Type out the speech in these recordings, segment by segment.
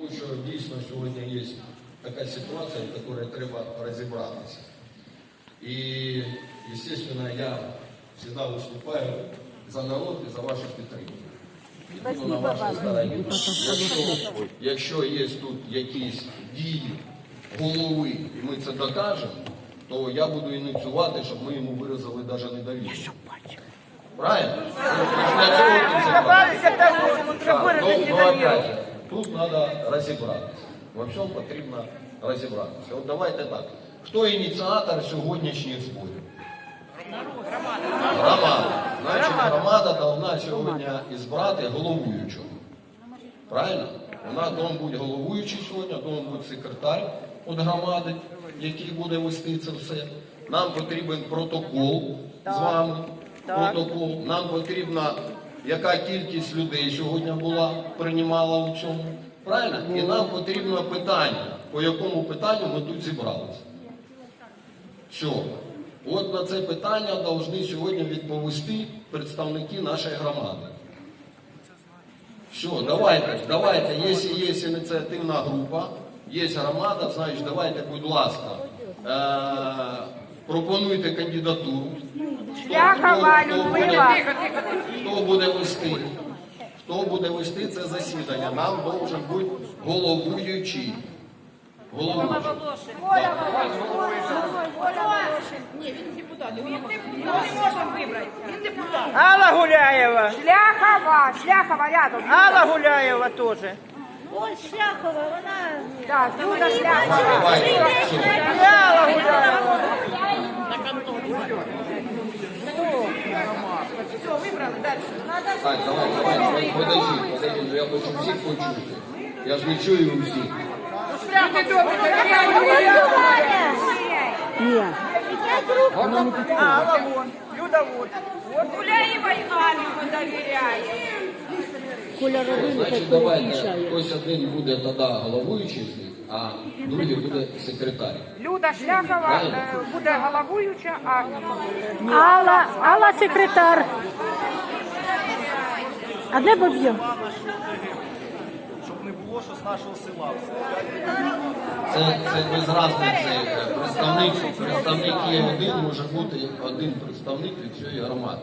Тому що дійсно сьогодні є така ситуація, в якій треба розібратися. І, звісно, я завжди виступаю за народ і за вашу підтримку. Буду на вашій стороні. Якщо, якщо є тут якісь дії голови, і ми це докажемо, то я буду ініціювати, щоб ми йому виразили навіть недовіру. Правильно? Зібралися. Так, ну, ну, опять же, тут надо розібратися. Во всьому потрібно розібратися. От давайте так. Хто ініціатор сьогоднішніх зборів? Громада. Значить, громада повинна сьогодні ізбрати головуючого. Правильно? У нас должен бути головуючий сьогодні, должен бути секретар від громади, який буде вести це все. Нам потрібен протокол з вами. Протокол. Нам потрібна, яка кількість людей сьогодні була, приймала у цьому. Правильно? І нам потрібно питання, по якому питанню ми тут зібралися. Все. От на це питання повинні сьогодні відповісти представники нашої громади. Все, давайте, давайте, якщо є ініціативна група, є громада, значить давайте, будь ласка, е- пропонуйте кандидатуру. Хто, Шляхова хто, хто, буде, вести? Хто буде вести це засідання? Нам должен бути головуючий. Головуючий. Ні, він депутат. Його не можна вибрати. Він депутат. Алла Гуляєва. Шляхова, Шляхова рядом. Алла Гуляєва теж. Ось Шляхова, вона... Так, Люда Шляхова. Давайте. Все. Алла Гуляєва. Так, давай, давай, подожди, подожди, ну я хочу всіх почути. Я ж не чую всіх. Алла вон. Люда вон. Гуляєва і Аллі довіряє. Значить, давайте, хтось один буде тоді головуючий з а другий буде секретар. Люда Шляхова е, буде головуюча, а Алла, Алла секретар. А де Боб'єм? щоб не було, що з нашого села все. Це, це без разниці. Представник, представник є один, може бути один представник від цієї громади.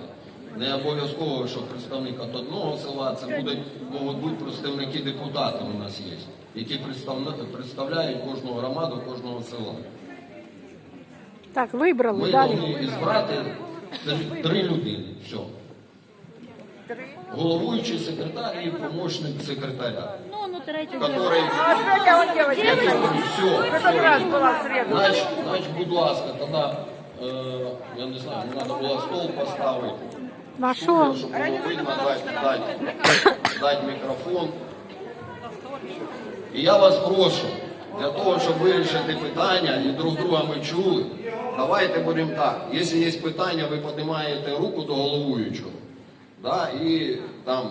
Не обов'язково, що представник від одного села, це будуть, можуть бути представники депутатів у нас є, які представна- представляють кожну громаду, кожного села. Так, вибрали Ми далі. повинні збирати три, три людини. Все. Головуючий секретар і помощник секретаря. Ну, ну, третю. Который, а третя от дівчинка. который все. Значить, значить, будь ласка, тоді, е, я не знаю, не треба було стол поставити, А що? щоб було видно, дати, дати, дати мікрофон. І я вас прошу, для того, щоб вирішити питання і друг друга ми чули, давайте будемо так. Якщо є питання, ви піднімаєте руку до головуючого. Да, і там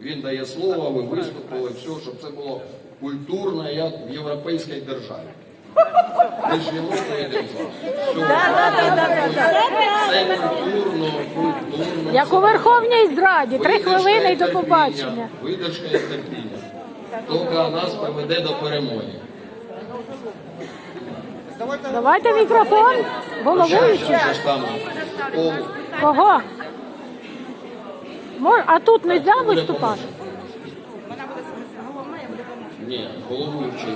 він дає слово, ви виступили, все, щоб це було культурно, як в європейській державі. Ми ж Європу йдемо з вами. Все. Культурно, культурно. Як у Верховній Зраді, три хвилини і до побачення. Видержка і терпіння. Тільки нас приведе до перемоги. Давайте мікрофон. Головуючий. ж. Кого? А тут не можна виступати? Ні, головуючий.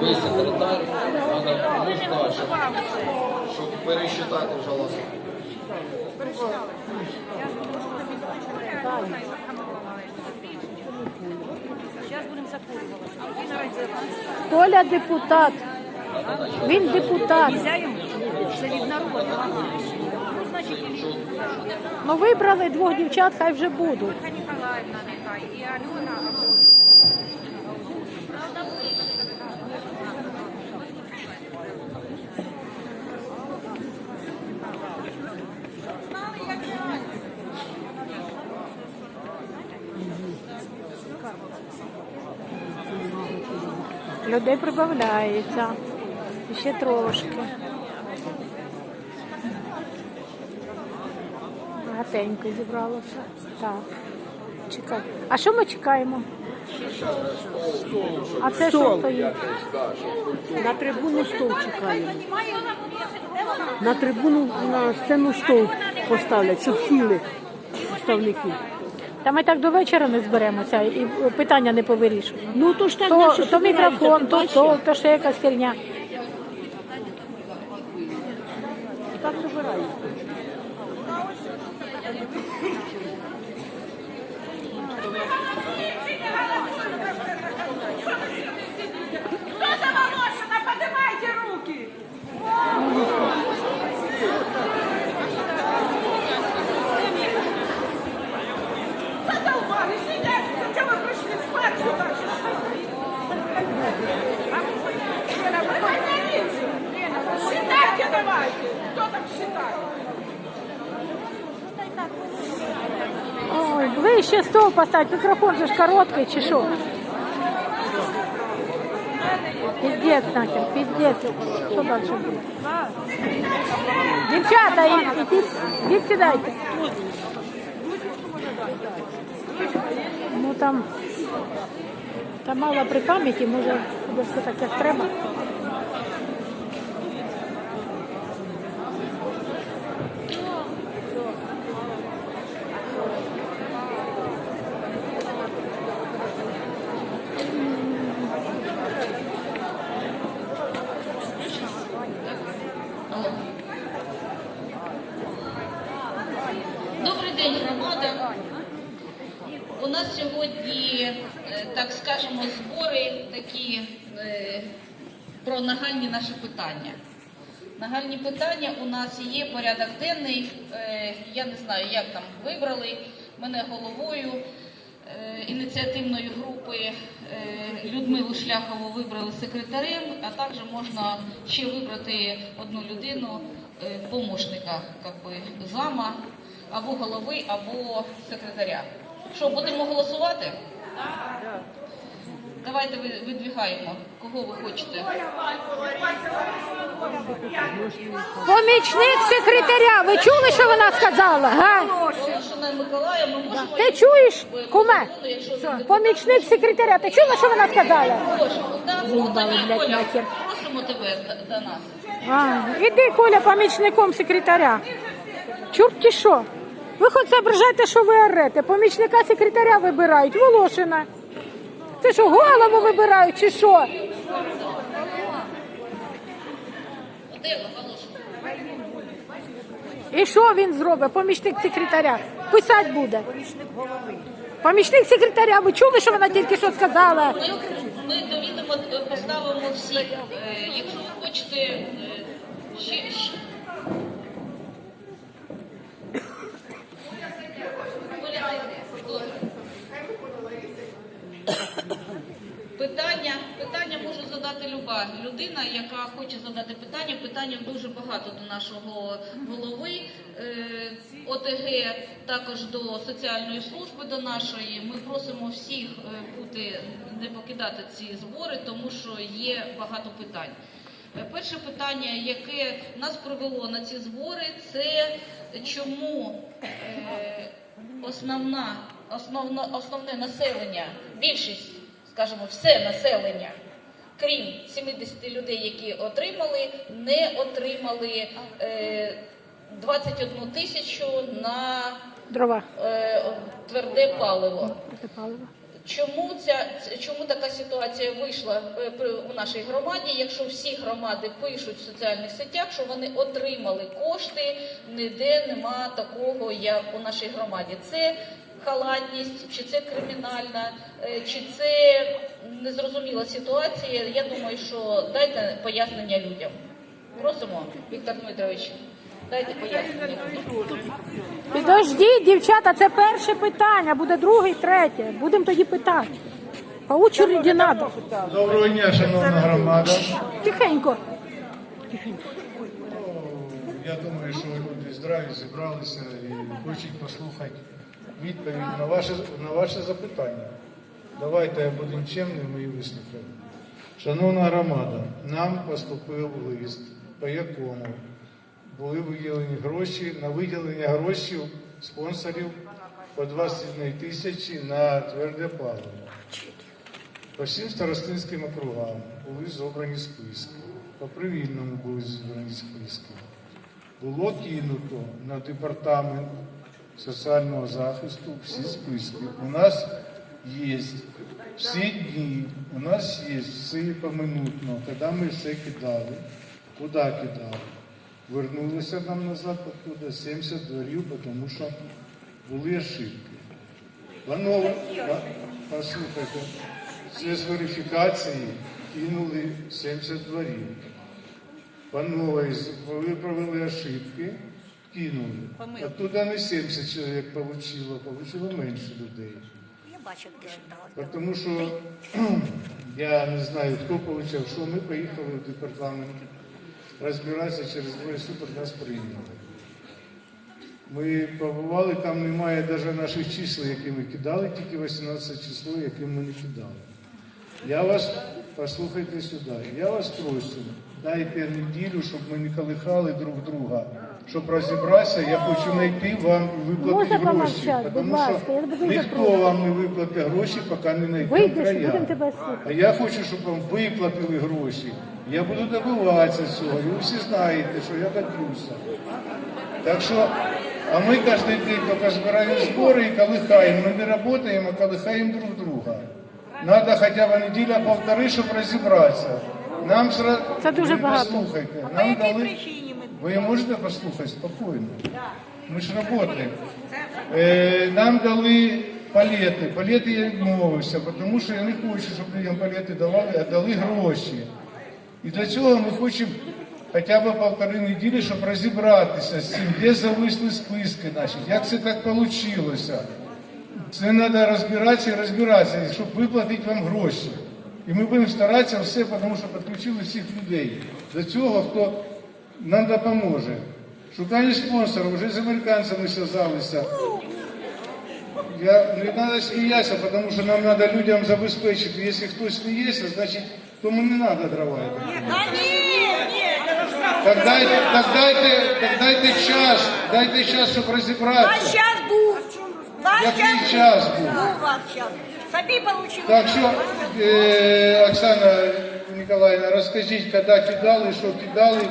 Ви, секретар, треба можна, щоб, щоб пересчитати вже голоси. Коля депутат. Він депутат. Ну вибрали двох дівчат, хай вже будуть. Ніколаївна нехай і Альона. Людей прибавляється. Ще трошки. Гатенько зібралося. Так. чекаємо. А що ми чекаємо? А це що стоїть? На трибуну стол чекаємо. На трибуну на сцену стол поставлять, щоб сіли представники. Та ми так до вечора не зберемося і питання не повирішуємо. Ну то ж так То, наші то мікрофон, то бачиш? стол, то ще якась херня. Так збираються. Кто там считает? Ой, ближче стол поставити, мікрофон же ж короткий чи що? Піздець нахер, піздець. Що далі буде? Дівчата, і- ідіть, ідіть сідайте. Ну там, там мало при пам'яті, може буде все так, як треба. Добрий день, громада. У нас сьогодні, е, так скажемо, збори такі е, про нагальні наші питання. Нагальні питання у нас є порядок денний. Е, Я не знаю, як там вибрали мене головою е, ініціативної групи е, Людмилу Шляхову вибрали секретарем, а також можна ще вибрати одну людину, помощника, би, зама, або голови, або секретаря. Що, будемо голосувати? Давайте ви- видвигаємо, кого ви хочете. Помічник секретаря, ви чули, що вона сказала? Га? Ти чуєш, куме? Помічник секретаря, ти чула, що вона сказала? Можемо, так? Заїбали, блядь, нахер. просимо тебе до- нас. А, іди, Коля, помічником секретаря. Чорт що? Ви хоч зображайте, що ви орете. Помічника секретаря вибирають, Волошина. Це що, голову вибирають чи що? І що він зробить? Помічник секретаря. Писати буде. Помічник секретаря, ви чули, що вона тільки що сказала? Ми, ми до відома е, поставимо всіх. Е, Якщо ви хочете е, ще, ще. Коля, зайди. Добре. Питання, питання може задати люба людина, яка хоче задати питання. Питання дуже багато до нашого голови е, ОТГ, також до соціальної служби до нашої. Ми просимо всіх е, бути не покидати ці збори, тому що є багато питань. Е, Перше питання, яке нас привело на ці збори, це чому основна, основна, основне населення, більшість, скажімо, все населення, крім 70 людей, які отримали, не отримали е, 21 тисячу на Дрова. е, тверде паливо. Чому ця чому така ситуація вийшла е, у нашій громаді? Якщо всі громади пишуть в соціальних сетях, що вони отримали кошти, ніде нема такого, як у нашій громаді. Це халатність, чи це кримінальна, е, чи це незрозуміла ситуація. Я думаю, що дайте пояснення людям. Просимо, Віктор Дмитрович, дайте пояснення. Підождіть, дівчата, це перше питання, буде друге, третє. Будемо тоді питати. По очереді надо. Доброго дня, шановна громада. Тихенько. Я думаю, що люди здраві зібралися і хочуть послухати відповідь на ваше, на ваше запитання. Давайте будемо чемними і вислухаємо. Шановна громада, нам поступив лист, по якому були виділені гроші на виділення грошей спонсорів по 21 тисячі на тверде паливо. По всім старостинським округам були зобрані списки. По привільному були зібрані списки. Було кинуто на департамент соціального захисту всі списки. У нас є всі дні, у нас є все поминутно, коли ми все кидали, куди кидали. Вернулися нам назад оттуда 70 дворів, тому що були ошибки. Панове, послухайте, це з верифікації кинули 70 дворів. Панове, ви провели ошибки, кинули. Оттуда не 70 чоловік получило, получило менше людей. Я бачу, читала. Тому що я не знаю, хто получав, що ми поїхали в департамент розбиратися через двоє суток нас прийняли. Ми побували, там немає навіть наших чисел, які ми кидали, тільки 18 число, яке ми не кидали. Я вас, послухайте сюди, я вас прошу, дайте неділю, щоб ми не колихали друг друга. Щоб розібратися, я хочу знайти вам і виплатити Можна гроші. помовчати, будь Тому ласка, що ніхто вам не виплатить гроші, поки не знайде Вийдеш, края. будемо тебе слухати. А я хочу, щоб вам виплатили гроші. Я буду добиватися цього. І ви всі знаєте, що я доб'юся. Так що, а ми кожен день тільки збираємо збори і колихаємо. Ми не працюємо, а колихаємо друг друга. Надо хоча б неділя-полтори, щоб розібратися. Нам сра- Це дуже Ви багато. Послухайте, нам дали... Ви можете послухати спокійно? Ми ж працюємо. Е, нам дали палети. Палети я відмовився, тому що я не хочу, щоб людям палети давали, а дали гроші. І для цього ми хочемо хоча б полтори неділі, щоб розібратися з цим, де зависли списки наші, як це так вийшло. Це треба розбиратися і розбиратися, щоб виплатити вам гроші. І ми будемо старатися все, тому що підключили всіх людей. До цього, хто нам допоможе. Шукали спонсорів, вже з американцями зв'язалися. Я, не треба сміятися, тому що нам треба людям забезпечити. Якщо хтось не є, значить тому не треба дрова. Так дайте, так дайте, так дайте час, дайте час, щоб розібратися. Час був. Ваш Який час був? Був ваш час. Собі получили. Так що, е, Оксана Ніколаївна, розкажіть, коли кидали, що кидали,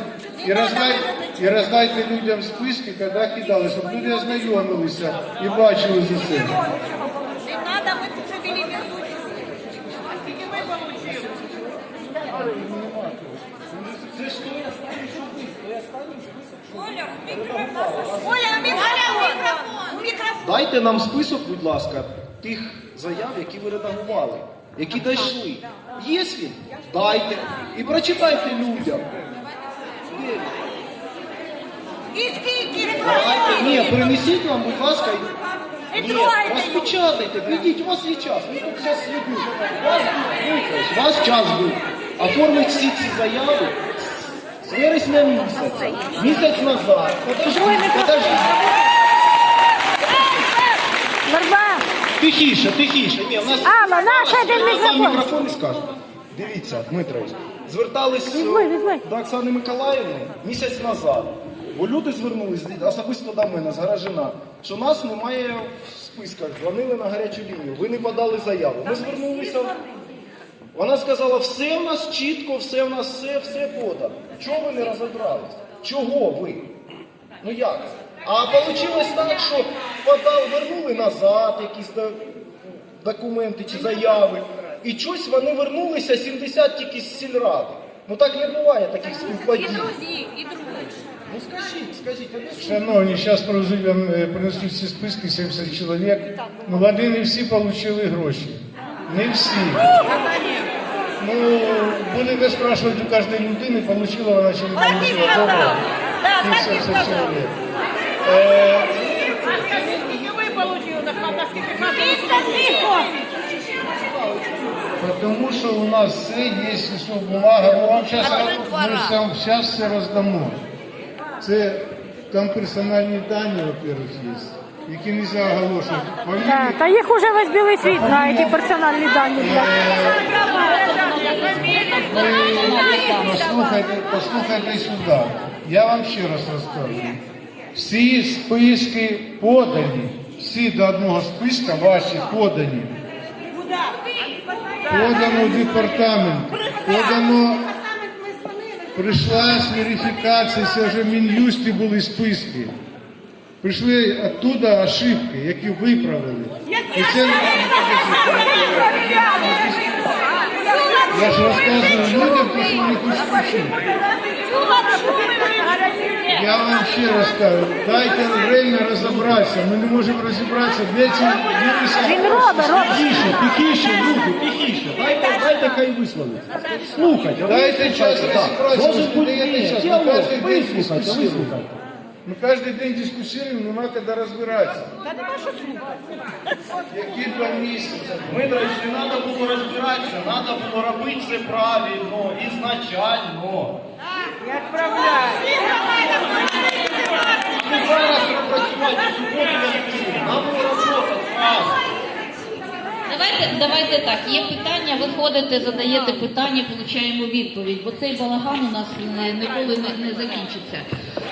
і роздайте, і роздайте людям списки, коли кидали, щоб люди ознайомилися і бачили за це. Дайте нам список, будь ласка, тих заяв, які ви редагували, які дійшли. Є він? Дайте. І прочитайте людям. І скільки? Дайте. Ні, принесіть нам, будь ласка. Не Ні, трогайте. розпечатайте, прийдіть, у вас є час. Ми тут зараз слідуємо. У вас, у вас час був. Оформить всі ці заяви з вересня місяця. Місяць назад. Подождіть. Верба, Тихіше, тихіше. Ні, у нас Алла, наш один вам мікрофон. мікрофон і скажу. Дивіться, Дмитрович, звертались до Оксани Миколаївни місяць назад. Бо люди звернулись особисто до мене з гаражина, що нас немає в списках, дзвонили на гарячу лінію. Ви не подали заяву. Ми звернулися. Вона сказала, все в нас чітко, все в нас все, все подано. Чого ви не розібрались? Чого ви? Ну як? А вийшло так, що подав, вернули назад якісь документи чи заяви. І щось вони вернулися 70 тільки з сільради. Ну так не буває таких співпадінь. Ну скажіть, скажіть, а де ж Шановні, зараз вам е, принесуть ці списки 70 чоловік. Ну, вони не всі отримали гроші. Не всі. Ну, будете спрашивати у кожної людини, отримала вона чи не отримала. Добре. Да, Ці так і 70 сказав. Потому що у нас все є все бумага, ми вам зараз, ми вам зараз все роздамо. Це там персональні дані, во-первых, є, які не можна оголошувати. Так, та їх уже весь білий світ знає, ті персональні дані. Послухайте, послухайте сюди. Я вам ще раз розкажу. Всі списки подані, всі до одного списка ваші подані. Подано в департамент, подано прийшла з верифікації, це вже в Мін'юсті були списки. Прийшли оттуда ошибки, які виправили. І це... Я ж розказую людям, що вони хочуть. Я вам ще раз кажу, дайте время розібратися. Ми не можемо розібратися. Де ці дітися? Він робить, робить. Тихіше, тихіше, люди, тихіше. Дайте, дайте хай висловити. Слухайте. Дайте час розібратися. Ж бути ні, діалог, вислухайте, вислухайте. Мы каждый день дискуссируем, нема когда разбираться. Які два місяці? Дмитрович, не треба було розбиратися, треба було робити це правильно, ізначально. Не зараз працювати суботу я списую. Нам було робота зразу. Давайте, давайте так. Є питання, ви ходите, задаєте питання, получаємо відповідь, бо цей балаган у нас не- ніколи не, не закінчиться.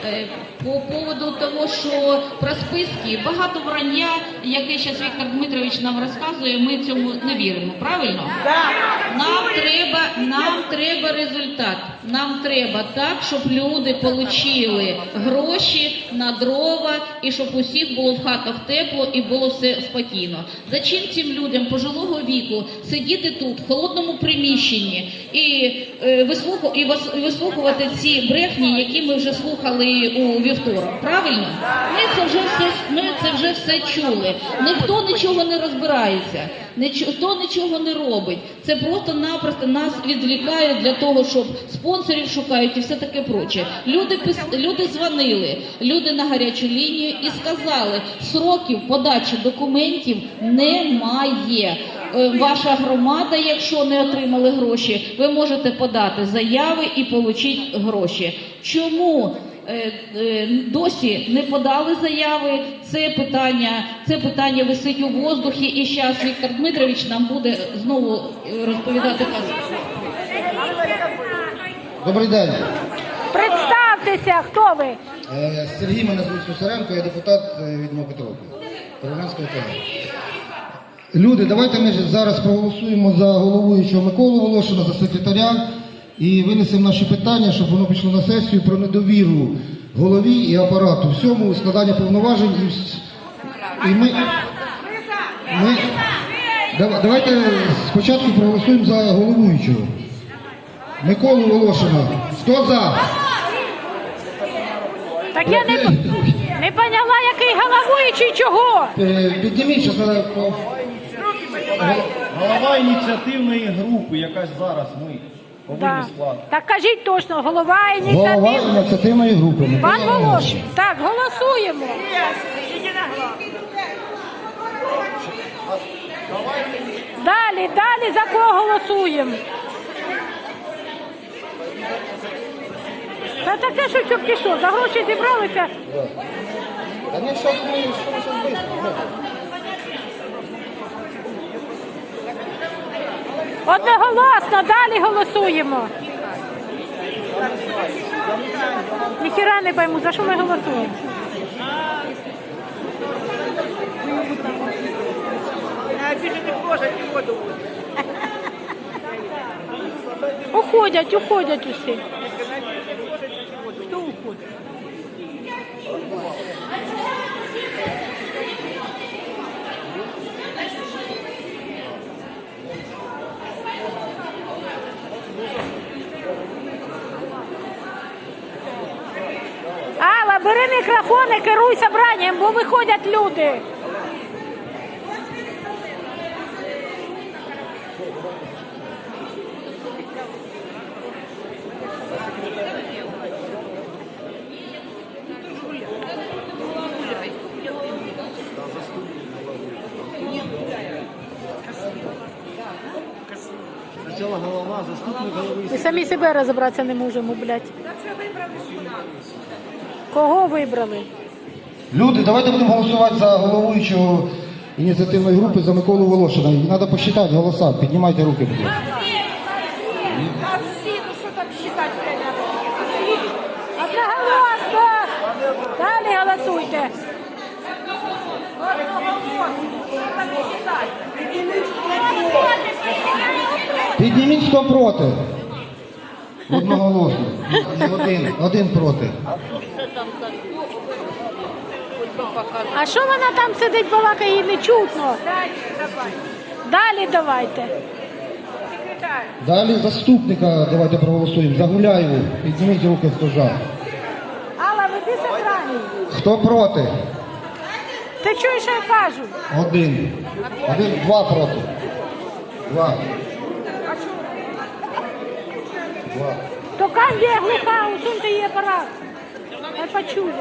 Е, По поводу того, що про списки багато врання, яке зараз Віктор Дмитрович нам розказує, ми цьому не віримо. Правильно? Нам треба, нам треба результат. Нам треба так, щоб люди отримали гроші на дрова і щоб усіх було в хатах тепло і було все спокійно. Зачем цим людям пожилого віку сидіти тут, в холодному приміщенні і, е, вислуху- і вислухувати ці брехні, які ми вже слухали у вівторок? Правильно? Ми це вже все, ми це вже все чули. Ніхто нічого не розбирається, ніхто нічого не робить. Це просто-напросто нас відвлікають для того, щоб спонсорів шукають і все таке проче. Люди пис- люди дзвонили, люди на гарячу лінію і сказали, сроків подачі документів немає. Е, Ваша громада, якщо не отримали гроші, ви можете подати заяви і отримати гроші. Чому? Е, е, Досі не подали заяви. Це питання, це питання висить у воздухі, і зараз Віктор Дмитрович нам буде знову розповідати казку. Добрий день. Представтеся, хто ви? Е, Сергій мене звуть Сусаренко, я депутат е, від округу. Люди, давайте ми ж зараз проголосуємо за головуючого Миколу Волошина, за секретаря і винесемо наші питання, щоб воно пішло на сесію про недовіру голові і апарату. Всьому складання повноважень і, вс- і ми, ми давайте спочатку проголосуємо за головуючого. Миколу Волошина. Хто за? Так я не, не поняла, який головуючий чого. Е, Підніміть що зараз по Голова ініціативної групи, якась зараз ми повинні Да. Так кажіть точно, голова голова ініціативної групи. Пан Волошин. Так, голосуємо. Далі, далі за кого голосуємо? Та таке, що чорті що, за гроші зібралися. Та ні, що ми, що ми щас быстро. Одноголосно, далі голосуємо. Ніхіра не пойму, за що ми голосуємо? Уходять, уходять усі. Бери мікрофон і керуй собранням, бо виходять люди. Ми самі себе розібратися не можемо, блядь. Кого вибрали? Люди, давайте будемо голосувати за головуючого ініціативної групи за Миколу Волошина. І треба посчитати голоса. Піднімайте руки, будь ласка. Ну? Одноголосно! Далі голосуйте. Підніміть, хто проти. Одноголосно. Один, один проти. А що вона там сидить, балакає, її не чутно? Далі давайте. Далі заступника давайте проголосуємо. Загуляєву. Підніміть руки, хто за. Алла, веди сохрані. Хто проти? Ти чуєш, що я кажу? Один. Один, два проти. Два. То Кандія глуха, усуньте її апарат. Я почули.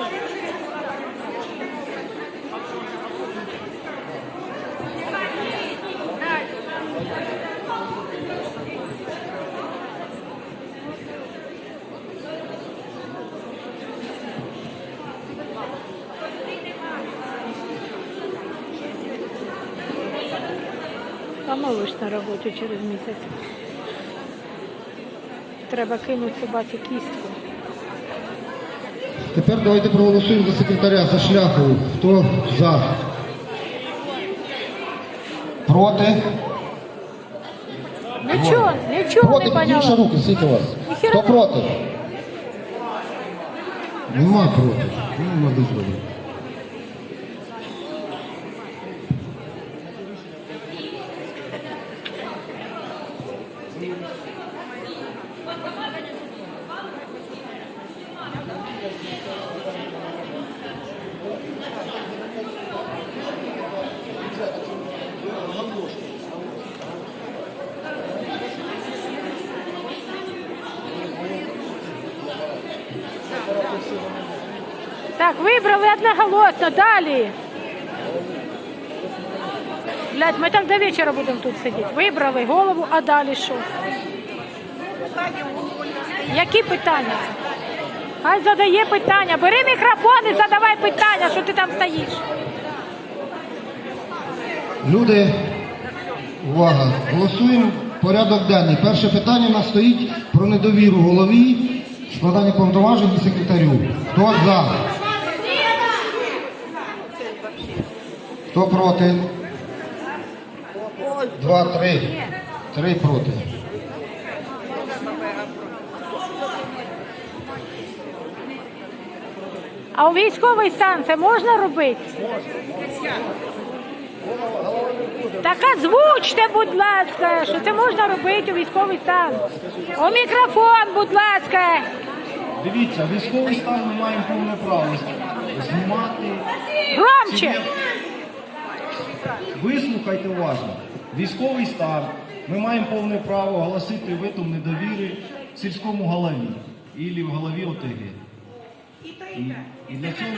Помолиш на роботу через місяць. Треба кинути собаці кістку. Тепер давайте проголосуємо за секретаря, за шляхову. Хто за? Проти? Нічого, нічого Проти, не підніміть поняла. руки, скільки вас? Хто не- проти? Нема проти. Ну, мабуть, буде. Так, вибрали одноголосно, далі. Блядь, ми так до вечора будемо тут сидіти. Вибрали голову, а далі що? Які питання? Хай задає питання. Бери мікрофон і задавай питання, що ти там стоїш. Люди, увага, голосуємо порядок денний. Перше питання у нас стоїть про недовіру голові, складання повноважень і секретарю. Хто за? Хто проти? Два, три. Три проти. А у військовий стан це можна робити? Так озвучте, будь ласка, що це можна робити у військовий стан. У мікрофон, будь ласка. Дивіться, військовий стан ми маємо повне право знімати. Громче. Вислухайте уважно. Військовий стан. Ми маємо повне право оголосити витум недовіри сільському голові і в голові ОТГ. І для цього